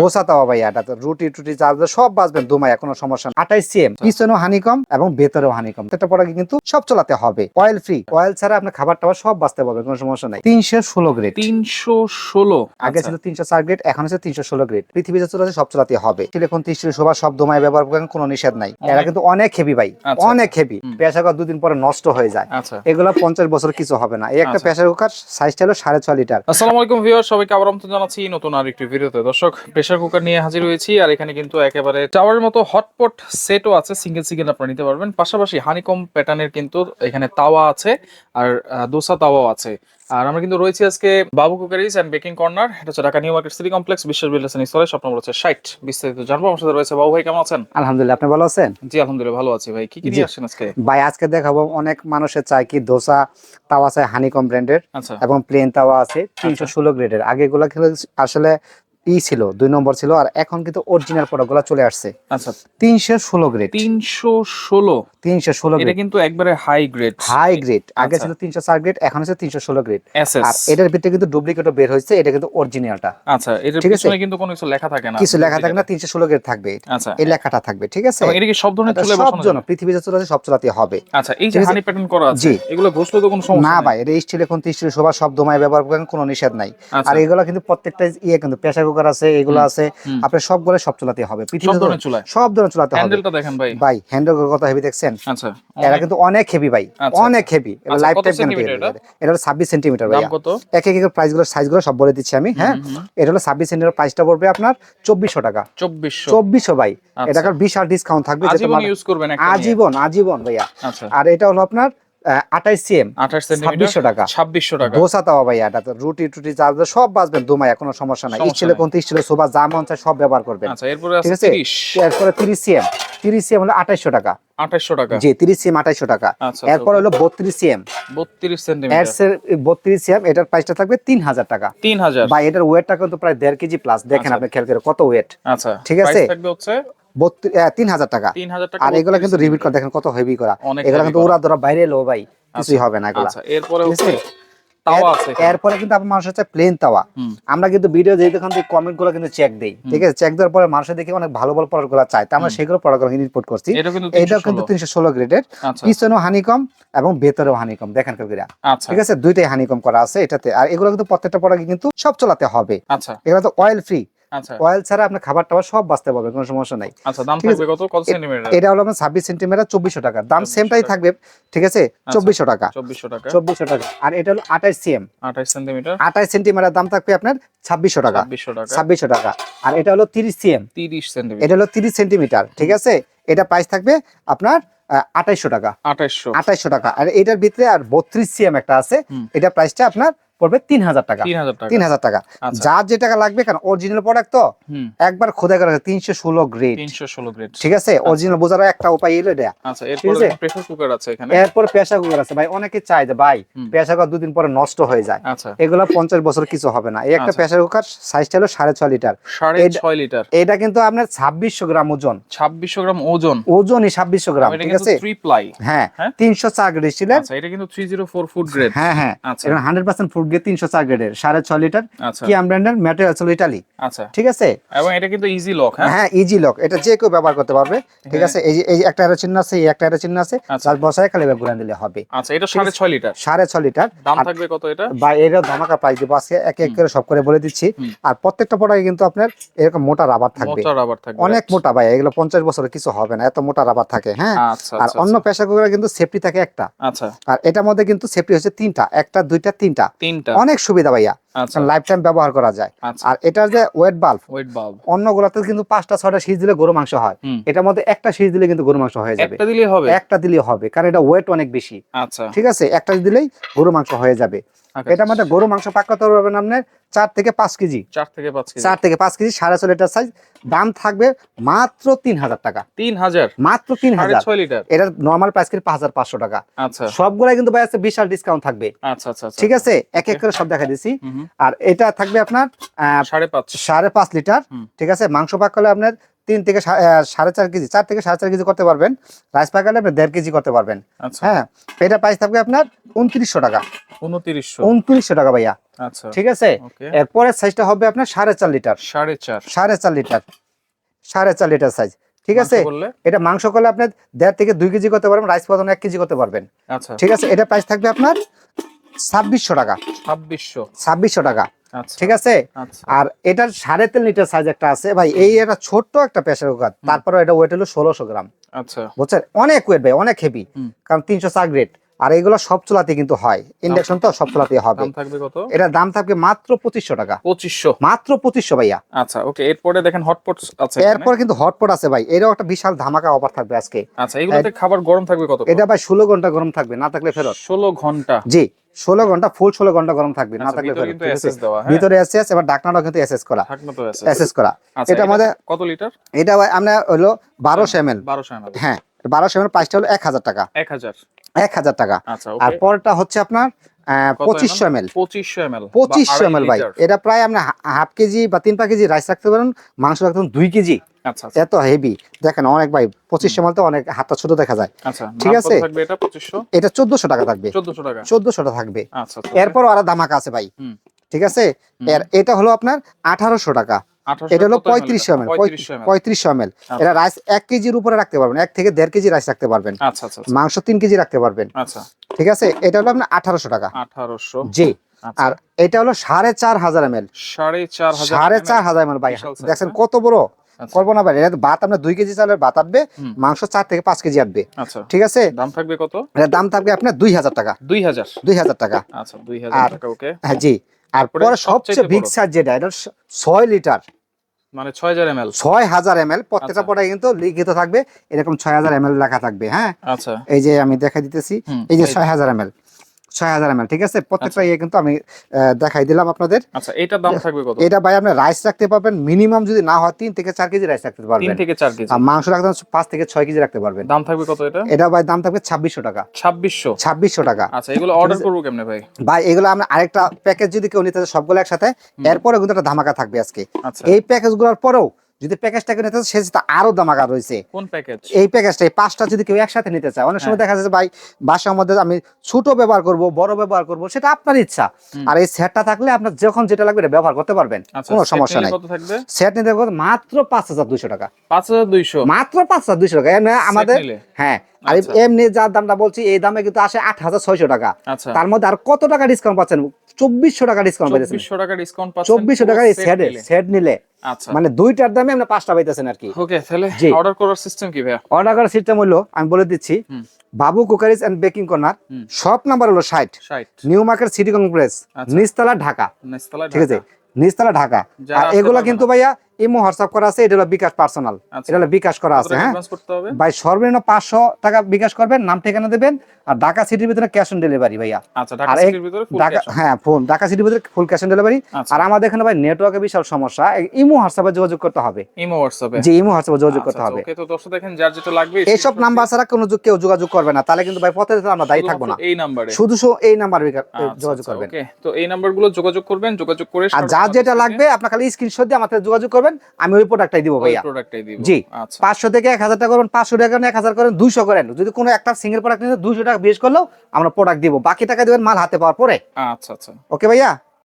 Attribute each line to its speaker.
Speaker 1: ধোসা তাওয়া ভাই এটা তো রুটি টুটি চার্জ সব বাজবেন দুমাইয়া কোনো সমস্যা না সিএম পিছনেও হানিকম এবং ভেতরেও হানিকম। এটা পরে কিন্তু সব চলাতে হবে। অয়েল ফ্রি অয়েল ছাড়া আপনার খাবার টাবার সব বাঁচতে পারবে কোনো সমস্যা নাই। তিনশো ষোলো গ্রেড
Speaker 2: তিনশো ষোলো
Speaker 1: আগে ছিল তিনশো চার গ্রেড এখন হচ্ছে তিনশো ষোলো গ্রেড পৃথিবীতে চলে সব চালাতে হবে। তিরিশ সবার সব দমায় ব্যবহার করেন কোনো নিষেধ নাই। এরা কিন্তু অনেক হেভি ভাই
Speaker 2: আচ্ছা।
Speaker 1: অনেক হেভি পেশা কর দুদিন পরে নষ্ট হয়ে যায়।
Speaker 2: আচ্ছা।
Speaker 1: এগুলো পঞ্চাশ বছর কিছু হবে না। এই একটা
Speaker 2: আচ্ছা।
Speaker 1: প্রেসার কুকার সাইজটা হলো সাড়ে ছয় লিটার।
Speaker 2: আসসালামু আলাইকুম ভিউয়ার সবাইকে আবার আমন্ত্রণ জানাচ্ছি নতুন আর একটি ভিডিওতে। দর্শক প্রেসার কুকার নিয়ে হাজির হয়েছি আর এখানে কিন্তু একেবারে টাওয়ারের মতো হটপট সেটও আছে সিঙ্গেল সিঙ্গেল আপনারা নিতে পারবেন। পাশাপাশি হানিকম প্যাটার্নের কিন্তু এখানে তাওয়া আছে আর দোসা তাওয়াও আছে। আর আমরা কিন্তু রয়েছি আজকে বাবু কুকারিজ অ্যান্ড বেকিং কর্নার এটা হচ্ছে Dhaka New Market city complex বিশ্বের বিল্ডার্স স্থলে স্বপ্ন হচ্ছে ষাট বিস্তারিত জানব। আমার সাথে রয়েছে বাবু ভাই কেমন আছেন?
Speaker 1: আলহামদুলিল্লাহ আপনি ভালো আছেন?
Speaker 2: জি আলহামদুলিল্লাহ ভালো আছি ভাই। কি কি নিয়ে আসছেন আজকে?
Speaker 1: ভাই আজকে দেখাবো অনেক মানুষের চাই কি দোসা তাওয়া আছে হানিকম ব্র্যান্ডের
Speaker 2: আচ্ছা।
Speaker 1: এবং প্লেন তাওয়া আছে তিনশো ষোলো গ্রেডের আগে এগুলো খেলে আসলে ই ছিল দুই নম্বর ছিল আর এখন কিন্তু অরিজিনাল প্রোডাক্টগুলো চলে আসছে।
Speaker 2: আচ্ছা।
Speaker 1: তিনশো ষোলো গ্রেড
Speaker 2: তিনশো ষোলো।
Speaker 1: তিনশো ষোলো
Speaker 2: এটা কিন্তু একবারে হাই গ্রেড
Speaker 1: হাই গ্রেড আগে
Speaker 2: আচ্ছা।
Speaker 1: ছিল তিনশো চার গ্রেড এখন হচ্ছে তিনশো ষোলো গ্রেড আর এটার ভিতরে কিন্তু ডুপ্লিকেটও বের হয়েছে এটা কিন্তু অরিজিনালটা
Speaker 2: আচ্ছা এটার
Speaker 1: ঠিক আছে?
Speaker 2: কিন্তু কোনো কিছু লেখা থাকে না।
Speaker 1: কিছু লেখা থাকে না তিনশো ষোলো গ্রেড থাকবে।
Speaker 2: আচ্ছা।
Speaker 1: এই লেখাটা থাকবে ঠিক আছে?
Speaker 2: এটা কি সব ধরনের চুলে
Speaker 1: সব
Speaker 2: বসানো
Speaker 1: জন্য? পৃথিবীতে চলে সব চলাতে হবে।
Speaker 2: আচ্ছা এই যে হানি প্যাটার্ন করা আছে
Speaker 1: জি।
Speaker 2: এগুলো ঘষলে তো কোনো সমস্যা
Speaker 1: না ভাই এটা স্টিল এখন স্টিল সবার সব দমায় ব্যবহার করেন কোনো নিষেধ নাই।
Speaker 2: আচ্ছা।
Speaker 1: আর এগুলো কিন্তু প্রত্যেকটা ইয়ে কিন্তু প্রেসার কুকার আছে এগুলো আছে
Speaker 2: হুম।
Speaker 1: আপনার সবগুলো সব চলাতে হবে
Speaker 2: সব ধরনের চুলায়?
Speaker 1: সব ধরনের চলাতে হবে।
Speaker 2: হ্যান্ডেলটা দেখেন ভাই।
Speaker 1: ভাই হ্যান্ডেল কথা হেভি দেখছেন?
Speaker 2: আচ্ছা
Speaker 1: এরা কিন্তু অনেক হেভি ভাই
Speaker 2: আচ্ছা,
Speaker 1: অনেক হেভি এটা
Speaker 2: আচ্ছা,
Speaker 1: লাইফ
Speaker 2: কত
Speaker 1: টাইম
Speaker 2: এটা?
Speaker 1: এটা হলো ছাব্বিশ সেন্টিমিটার ভাই
Speaker 2: কত?
Speaker 1: এক এক প্রাইসগুলো সাইজগুলো সব বলে দিচ্ছি আমি হ্যাঁ। এটা হলো ছাব্বিশ সেন্টিমিটার প্রাইসটা পড়বে আপনার চব্বিশশো টাকা।
Speaker 2: চব্বিশশো।
Speaker 1: চব্বিশশো ভাই।
Speaker 2: আচ্ছা।
Speaker 1: এটা কার বিশাল ডিসকাউন্ট থাকবে
Speaker 2: আজীবন
Speaker 1: মানে-
Speaker 2: ইউজ করবেন
Speaker 1: আজীবন আজীবন ভাইয়া।
Speaker 2: আচ্ছা।
Speaker 1: আর এটা হলো আপনার আঠাইশ সিএম
Speaker 2: আঠাশ সেন্টিমিটার
Speaker 1: ছাব্বিশশো টাকা।
Speaker 2: ছাব্বিশশো টাকা।
Speaker 1: দোসা তাওয়া ভাইয়া এটা তো রুটি টুটি চার্জ সব বাজবেন দুমাইয়া কোনো সমস্যা নাই। স্টিলে। কোন স্টিলে সোবা যা মন চায় সব ব্যবহার করবেন।
Speaker 2: আচ্ছা
Speaker 1: ঠিক
Speaker 2: আছে?
Speaker 1: এরপরে তিরিশ সিএম তিরিশ সিএম হলো আঠাইশশো টাকা।
Speaker 2: আঠাশশো টাকা।
Speaker 1: জি তিরিশ সিএম আঠাইশশো টাকা।
Speaker 2: আচ্ছা
Speaker 1: এরপর হলো বত্রিশ সিএম
Speaker 2: বত্রিশ সেন্টিমিটার
Speaker 1: বত্রিশ সিএম এটার প্রাইসটা থাকবে তিন হাজার টাকা।
Speaker 2: তিন হাজার।
Speaker 1: বা এটার ওয়েটটা কিন্তু প্রায় দেড় কেজি প্লাস দেখেন
Speaker 2: আচ্ছা।
Speaker 1: আপনি খেয়াল করে কত ওয়েট
Speaker 2: আচ্ছা
Speaker 1: ঠিক আছে?
Speaker 2: হচ্ছে
Speaker 1: তিন হাজার টাকা। আর এগুলো কিন্তু রিপিট করে দেখেন কত হেভি করা। এগুলো কিন্তু ওরা ধরা বাইরে এলো ভাই কিছুই হবে না এগুলো।
Speaker 2: আচ্ছা এরপরে
Speaker 1: এরপরে কিন্তু আপনার মানুষ হচ্ছে প্লেন তাওয়া। আমরা কিন্তু ভিডিও যেই দোকান থেকে কমেন্টগুলো কিন্তু চেক দেই। ঠিক আছে? চেক দেওয়ার পরে মানুষের দেখে অনেক ভালো ভালো প্রোডাক্টগুলো চাই তা আমরা সেগুলো প্রোডাক্টগুলো রিপোর্ট করছি।
Speaker 2: এটা কিন্তু
Speaker 1: তিনশো ষোলো। গ্রেডের
Speaker 2: আচ্ছা।
Speaker 1: পিছনেও হানিকম এবং ভেতরেও হানিকম দেখেন কবিরা
Speaker 2: আচ্ছা।
Speaker 1: ঠিক আছে? দুইটাই হানিকম করা আছে এটাতে। আর এগুলো কিন্তু প্রত্যেকটা প্রোডাক্ট কিন্তু সব চলাতে হবে।
Speaker 2: আচ্ছা।
Speaker 1: এগুলো তো অয়েল ফ্রি
Speaker 2: আচ্ছা
Speaker 1: অয়েল ছাড়া আপনার খাবার টাবার সব বাঁচতে পারবে কোনো সমস্যা নাই।
Speaker 2: আচ্ছা দাম থাকবে কত? কত সেন্টিমিটার
Speaker 1: এটা হলো আপনার সেন্টিমিটার চব্বিশশো টাকা। দাম সেমটাই থাকবে ঠিক আছে? চব্বিশশো টাকা।
Speaker 2: চব্বিশশো টাকা।
Speaker 1: চব্বিশশো টাকা। আর এটা হলো আঠাইশ সিএম
Speaker 2: আঠাশ সেন্টিমিটার
Speaker 1: আঠাইশ সেন্টিমিটার দাম থাকবে আপনার ছাব্বিশশো টাকা।
Speaker 2: ছাব্বিশশো টাকা।
Speaker 1: ছাব্বিশশো টাকা। আর এটা হলো তিরিশ সিএম
Speaker 2: তিরিশ সেন্টিমিটার
Speaker 1: এটা হলো তিরিশ সেন্টিমিটার ঠিক আছে? এটা প্রাইস থাকবে আপনার আঠাইশশো টাকা।
Speaker 2: আঠাশশো
Speaker 1: আঠাইশশো টাকা। আর এটার ভিতরে আর বত্রিশ সিএম একটা আছে। এটা প্রাইসটা আপনার পড়বে তিন হাজার টাকা।
Speaker 2: তিন হাজার টাকা। আচ্ছা।
Speaker 1: যার যে টাকা লাগবে কারণ অরিজিনাল প্রোডাক্ট তো? একবার খোদাই করা তিনশো ষোলো গ্রেড
Speaker 2: তিনশো ষোলো গ্রেড
Speaker 1: ঠিক আছে? অরিজিনাল বোঝার একটা উপায় এলো এটা।
Speaker 2: আচ্ছা
Speaker 1: ঠিক আছে?
Speaker 2: প্রেসার কুকার আছে এখানে?
Speaker 1: এরপর পেশা কুকার আছে। ভাই অনেকে চায় যে ভাই। পেশা কুকার দুদিন পরে নষ্ট হয়ে যায়।
Speaker 2: আচ্ছা।
Speaker 1: এগুলো পঞ্চাশ বছর কিছু হবে না। এই একটা
Speaker 2: আচ্ছা।
Speaker 1: প্রেসার কুকার সাইজটা হলো সাড়ে ছয় লিটার
Speaker 2: সাড়ে
Speaker 1: এটা-
Speaker 2: ছয় লিটার
Speaker 1: এটা কিন্তু আপনার ছাব্বিশশো গ্রাম ওজন।
Speaker 2: ছাব্বিশশো গ্রাম ওজন?
Speaker 1: ওজনই ছাব্বিশশো গ্রাম ঠিক আছে?
Speaker 2: থ্রি প্লাই
Speaker 1: হ্যাঁ
Speaker 2: হ্যাঁ?
Speaker 1: তিনশো চার গ্রেড ছিলেন
Speaker 2: আচ্ছা এটা কিন্তু three zero four foot grade
Speaker 1: হ্যাঁ হ্যাঁ।
Speaker 2: আচ্ছা।
Speaker 1: এটা হান্ড্রেড পার্সেন্ট ফুড গ্রেড তিনশো চার গ্রেডের সাড়ে ছয় লিটার
Speaker 2: আচ্ছা।
Speaker 1: ব্র্যান্ডের ম্যাটেরিয়াল ইটালি
Speaker 2: আচ্ছা।
Speaker 1: ঠিক আছে?
Speaker 2: এবং এটা কিন্তু ইজি লক হ্যাঁ?
Speaker 1: হ্যাঁ ইজি লক এটা যে কেউ ব্যবহার করতে পারবে। ঠিক
Speaker 2: হ্যাঁ।
Speaker 1: আছে? এই যে এই একটা এরো চিহ্ন আছে এই একটা এরো চিহ্ন আছে
Speaker 2: আচ্ছা।
Speaker 1: যার বসায় খালি ঘুরান দিলে হবে।
Speaker 2: আচ্ছা এটা সাড়ে ছয় লিটার?
Speaker 1: সাড়ে ছয় লিটার।
Speaker 2: দাম থাকবে কত এটা?
Speaker 1: বা এর ধামাকা প্রাইস দেবো আজকে। এক এক করে সব করে বলে দিচ্ছি। আর প্রত্যেকটা প্রোডাক্টে কিন্তু আপনার এরকম মোটা রাবার থাকবে।
Speaker 2: মোটা রাবার থাকবে
Speaker 1: অনেক মোটা ভাই এগুলো পঞ্চাশ বছরের কিছু হবে না এত মোটা রাবার থাকে হ্যাঁ?
Speaker 2: আচ্ছা
Speaker 1: আর
Speaker 2: আচ্ছা।
Speaker 1: অন্য পেশা কুকারে কিন্তু সেফটি থাকে একটা।
Speaker 2: আচ্ছা।
Speaker 1: আর এটার মধ্যে কিন্তু সেফটি হচ্ছে তিনটা একটা দুইটা তিনটা অনেক সুবিধা ভাইয়া। লাইফ টাইম ব্যবহার করা যায়।
Speaker 2: আচ্ছা।
Speaker 1: আর এটার যে ওয়েট বাল্ব
Speaker 2: ওয়েট বাল্ব
Speaker 1: অন্যগুলোতে কিন্তু পাঁচটা ছয়টা দিলে গরু মাংস হয়। এটার মধ্যে একটা দিলে কিন্তু গরু মাংস হয়ে যাবে।
Speaker 2: একটা দিলেই হবে?
Speaker 1: একটা দিলেই হবে কারণ এটা ওয়েট অনেক বেশি।
Speaker 2: আচ্ছা।
Speaker 1: ঠিক আছে? একটা দিলেই গরু মাংস হয়ে যাবে।
Speaker 2: আচ্ছা।
Speaker 1: এটার মধ্যে গরু মাংস পাক করতে পারবেন আপনার চার থেকে পাঁচ কেজি।
Speaker 2: চার থেকে পাঁচ কেজি।
Speaker 1: চার থেকে পাঁচ কেজি সাড়ে ছয় লিটার সাইজ দাম থাকবে মাত্র তিন হাজার টাকা।
Speaker 2: তিন হাজার?
Speaker 1: মাত্র তিন হাজার।
Speaker 2: ছয় লিটার?
Speaker 1: এটার নর্মাল প্রাইস কিন্তু পাঁচ হাজার পাঁচশো টাকা।
Speaker 2: আচ্ছা।
Speaker 1: সবগুলাই কিন্তু ভাই আছে বিশাল ডিসকাউন্ট থাকবে।
Speaker 2: আচ্ছা আচ্ছা আচ্ছা।
Speaker 1: ঠিক আছে? এক এক করে সব দেখা
Speaker 2: হুম।
Speaker 1: আর এটা থাকবে আপনার
Speaker 2: সাড়ে পাঁচ।
Speaker 1: লিটার ঠিক আছে? মাংস পাক করলে আপনার তিন থেকে সাড়ে চার কেজি চার থেকে সাড়ে চার কেজি করতে পারবেন। রাইস পাক করলে আপনি দেড় কেজি করতে পারবেন।
Speaker 2: আচ্ছা।
Speaker 1: হ্যাঁ এটা প্রাইস থাকবে আপনার উনত্রিশশো টাকা।
Speaker 2: উনত্রিশশো।
Speaker 1: উনত্রিশশো টাকা ভাইয়া।
Speaker 2: আচ্ছা।
Speaker 1: ঠিক আছে? এরপরের সাইজটা হবে আপনার সাড়ে চার লিটার।
Speaker 2: সাড়ে চার।
Speaker 1: সাড়ে চার লিটার। সাড়ে চার লিটার সাইজ ঠিক আছে? এটা মাংস করলে আপনি দেড় থেকে দুই কেজি করতে পারবেন রাইস পাতন এক কেজি করতে পারবেন।
Speaker 2: আচ্ছা।
Speaker 1: ঠিক আছে? এটা প্রাইস থাকবে আপনার ছাব্বিশশো টাকা।
Speaker 2: ছাব্বিশশো।
Speaker 1: ছাব্বিশশো টাকা।
Speaker 2: আচ্ছা।
Speaker 1: ঠিক আছে?
Speaker 2: আচ্ছা।
Speaker 1: আর এটার সাড়ে তিন লিটার সাইজ একটা আছে। ভাই এই একটা ছোট্ট একটা প্রেসার কুকার তারপরে এটা ওয়েট হলো ষোলোশো গ্রাম।
Speaker 2: আচ্ছা।
Speaker 1: বুঝছেন? অনেক ওয়েট ভাই অনেক হেভি কারণ তিনশো চার গ্রেড আর এগুলো সব চুলাতে কিন্তু হয়। ইন্ডাকশন তো সব চুলাতে হবে। এটার দাম থাকবে মাত্র পঁচিশশো টাকা।
Speaker 2: পঁচিশশো।
Speaker 1: মাত্র পঁচিশশো ভাইয়া।
Speaker 2: আচ্ছা ওকে এরপরে দেখেন হটপট আছে।
Speaker 1: এরপর কিন্তু হটপট আছে ভাই। এরও একটা বিশাল ধামাকা অফার থাকবে আজকে।
Speaker 2: আচ্ছা এগুলোতে খাবার গরম থাকবে কত
Speaker 1: এটা ভাই ষোলো ঘণ্টা গরম থাকবে না থাকলে ফেরত।
Speaker 2: ষোলো ঘণ্টা।
Speaker 1: জি ষোলো ঘণ্টা ফুল ষোলো ঘণ্টা গরম থাকবে না
Speaker 2: আচ্ছা,
Speaker 1: থাকলে
Speaker 2: ভিতরে দেওয়া, হ্যাঁ?
Speaker 1: এসএস এবার ডাকনাটাও কিন্তু এসএস করা। এসএস করা।
Speaker 2: আচ্ছা
Speaker 1: এটা
Speaker 2: এটা
Speaker 1: আমাদের
Speaker 2: কত লিটার?
Speaker 1: এটা ভাই আমরা হলো বারোশো এম এল
Speaker 2: বারোশো এমএল
Speaker 1: হ্যাঁ। বারোশো এম এল প্রাইসটা হলো এক হাজার টাকা।
Speaker 2: এক হাজার।
Speaker 1: এক হাজার টাকা।
Speaker 2: আচ্ছা
Speaker 1: আর পরটা হচ্ছে আপনার পঁচিশশো এম এল
Speaker 2: পঁচিশশো এমএল।
Speaker 1: পঁচিশশো এম এল ভাই। এটা প্রায় আপনি হাফ কেজি বা তিন পা কেজি রাইস রাখতে পারেন মাংস রাখতে পারেন দুই কেজি।
Speaker 2: আচ্ছা আচ্ছা।
Speaker 1: এত হেভি দেখেন অনেক ভাই পঁচিশশো এম এল তো অনেক হাতটা ছোট দেখা যায়। ঠিক আছে?
Speaker 2: এটা
Speaker 1: চোদ্দশো টাকা থাকবে।
Speaker 2: চোদ্দশো টাকা।
Speaker 1: চোদ্দশো থাকবে।
Speaker 2: আচ্ছা আচ্ছা।
Speaker 1: এরপর আরও ধামাকা আছে ভাই। ঠিক আছে? এটা হলো আপনার আঠারোশো টাকা।
Speaker 2: 1800
Speaker 1: এটা হলো এম এল
Speaker 2: পঁয়ত্রিশশো
Speaker 1: এম এল। এটা রাইস এক কেজির উপরে রাখতে পারবেন। এক থেকে দেড় কেজি রাইস রাখতে পারবেন।
Speaker 2: আচ্ছা আচ্ছা আচ্ছা,
Speaker 1: মাংস তিন কেজি রাখতে পারবেন।
Speaker 2: আচ্ছা।
Speaker 1: ঠিক আছে? এটা হলো আপনার আঠারোশো টাকা।
Speaker 2: আঠারোশো।
Speaker 1: জি।
Speaker 2: আচ্ছা।
Speaker 1: আর এটা হলো সাড়ে চার হাজার এম এল।
Speaker 2: সাড়ে চার হাজার
Speaker 1: এম এল। ভাই। দেখছেন? কত বড়?
Speaker 2: আচ্ছা,
Speaker 1: করব না ভাই। এটা ভাত আপনার দুই কেজি চালের ভাত আটবে
Speaker 2: হুম।
Speaker 1: মাংস চার থেকে পাঁচ কেজি আটবে।
Speaker 2: আচ্ছা।
Speaker 1: ঠিক আছে?
Speaker 2: দাম থাকবে কত?
Speaker 1: এটার দাম থাকবে আপনার দুই হাজার টাকা।
Speaker 2: দুই হাজার।
Speaker 1: দুই হাজার টাকা।
Speaker 2: আচ্ছা দুই হাজার টাকা ওকে।
Speaker 1: হ্যাঁ জি।
Speaker 2: তারপরে
Speaker 1: সবচেয়ে বিগ সাইজ যেটা এটা ছয় লিটার।
Speaker 2: মানে ছয় হাজার এমএল।
Speaker 1: ছয় হাজার এম এল প্রত্যেকটা
Speaker 2: আচ্ছা।
Speaker 1: পরে কিন্তু লিখিত থাকবে এরকম ছয় হাজার এম এল লেখা থাকবে হ্যাঁ?
Speaker 2: আচ্ছা।
Speaker 1: এই যে আমি দেখা দিতেছি এই যে ছয় হাজার এম এল ছয় হাজার ঠিক আছে? প্রত্যেকটা ইয়ে কিন্তু আমি দেখাই দিলাম আপনাদের।
Speaker 2: আচ্ছা এটার দাম থাকবে কত?
Speaker 1: এটা ভাই আপনি রাইস রাখতে পারবেন মিনিমাম যদি না হয় তিন থেকে চার কেজি রাইস রাখতে
Speaker 2: তিন থেকে চার কেজি।
Speaker 1: আর মাংস রাখতে পাঁচ থেকে ছয় কেজি রাখতে পারবেন।
Speaker 2: দাম থাকবে কত এটা?
Speaker 1: এটা ভাই দাম থাকবে ছাব্বিশশো টাকা।
Speaker 2: ছাব্বিশশো?
Speaker 1: ছাব্বিশশো টাকা।
Speaker 2: আচ্ছা এগুলো অর্ডার করব কেমনে ভাই?
Speaker 1: ভাই এগুলো আমরা আরেকটা প্যাকেজ যদি কেউ নিতে সবগুলো একসাথে এরপরে কিন্তু একটা ধামাকা থাকবে আজকে।
Speaker 2: আচ্ছা।
Speaker 1: এই প্যাকেজগুলোর পরেও যদি প্যাকেজটা কেউ নিতে সেটা আরও ধামাকা রয়েছে।
Speaker 2: কোন প্যাকেজ
Speaker 1: এই প্যাকেজটা এই পাঁচটা যদি কেউ একসাথে নিতে চায় অনেক সময়
Speaker 2: হ্যাঁ।
Speaker 1: দেখা যাচ্ছে ভাই বাসার মধ্যে আমি ছোট ব্যবহার করব বড় ব্যবহার করব সেটা আপনার ইচ্ছা। আর এই সেটটা থাকলে আপনার যখন যেটা লাগবে এটা ব্যবহার করতে পারবেন।
Speaker 2: আচ্ছা
Speaker 1: কোনো সমস্যা নাই। সেট নিতে মাত্র পাঁচ হাজার দুইশো টাকা।
Speaker 2: পাঁচ হাজার দুইশো?
Speaker 1: মাত্র পাঁচ হাজার দুইশো টাকা। এমনি আমাদের হ্যাঁ। আর
Speaker 2: আচ্ছা।
Speaker 1: এমনি যার দামটা বলছি এই দামে কিন্তু আসে আট হাজার ছয়শো টাকা।
Speaker 2: আচ্ছা।
Speaker 1: তার মধ্যে আর কত টাকা ডিসকাউন্ট পাচ্ছেন? চব্বিশশো টাকা ডিসকাউন্ট
Speaker 2: চব্বিশশো টাকা ডিসকাউন্ট পাচ্ছেন।
Speaker 1: চব্বিশশো টাকা এই সেট সেট নিলে।
Speaker 2: আচ্ছা।
Speaker 1: মানে দুইটার দামে আপনি পাঁচটা পাইতেছেন আর কি।
Speaker 2: ওকে তাহলে অর্ডার করার সিস্টেম কি ভাইয়া?
Speaker 1: অর্ডার করার সিস্টেম হলো আমি বলে দিচ্ছি Babu cookeries and baking corner. Shop number হলো ষাট। নিউ মার্কেট সিটি কংগ্রেস
Speaker 2: আচ্ছা।
Speaker 1: ঢাকা। ঠিক আছে? নিস্তালা ঢাকা। আর এগুলা কিন্তু ভাইয়া ইমো হোয়াটসঅ্যাপ করা আছে এটা হলো বিকাশ পার্সোনাল।
Speaker 2: আচ্ছা।
Speaker 1: এটা হলো বিকাশ করা আছে হ্যাঁ? ভাই সর্বনিম্ন পাঁচশো টাকা বিকাশ করবেন নাম ঠিকানা দেবেন আর ঢাকা সিটির ভিতরে ক্যাশ অন ডেলিভারি ভাইয়া।
Speaker 2: আচ্ছা ঢাকা
Speaker 1: আর হ্যাঁ ফোন ঢাকা সিটির ভিতরে ফুল ক্যাশ অন ডেলিভারি
Speaker 2: আচ্ছা।
Speaker 1: আর আমাদের এখানে ভাই বিশাল সমস্যা ইমো হোয়াটসঅ্যাপে যোগাযোগ করতে হবে।
Speaker 2: ইমো হোয়াটসঅ্যাপে?
Speaker 1: জি ইমো হোয়াটসঅ্যাপে যোগাযোগ করতে হবে।
Speaker 2: ওকে তো দর্শক দেখেন যার যেটা লাগবে
Speaker 1: এইসব নাম্বার ছাড়া কোনো কেউ যোগাযোগ করবে না তাহলে কিন্তু ভাই পথে আমরা দায়ী থাকব না।
Speaker 2: এই নাম্বারে
Speaker 1: শুধু শুধু এই নাম্বার
Speaker 2: আচ্ছা,
Speaker 1: যোগাযোগ করবেন।
Speaker 2: ওকে তো এই নাম্বারগুলো যোগাযোগ করবেন যোগাযোগ করে
Speaker 1: আর যার যেটা লাগবে আপনার খালি স্ক্রিনশট দিয়ে আমাদের যোগাযোগ করবেন আমি ওই প্রোডাক্টটাই দিব ভাইয়া।
Speaker 2: প্রোডাক্টটাই দিব।
Speaker 1: জি।
Speaker 2: আচ্ছা।
Speaker 1: পাঁচশো থেকে এক হাজার টাকা করবেন পাঁচশো টাকা এক হাজার করেন দুইশো করেন। যদি কোনো একটা সিঙ্গেল প্রোডাক্ট নিতে দুইশো টাকা বেশ করলেও আমরা প্রোডাক্ট দিব। বাকি টাকা দিবেন মাল হাতে পাওয়ার পরে।
Speaker 2: আচ্ছা আচ্ছা।
Speaker 1: ওকে ভাইয়া?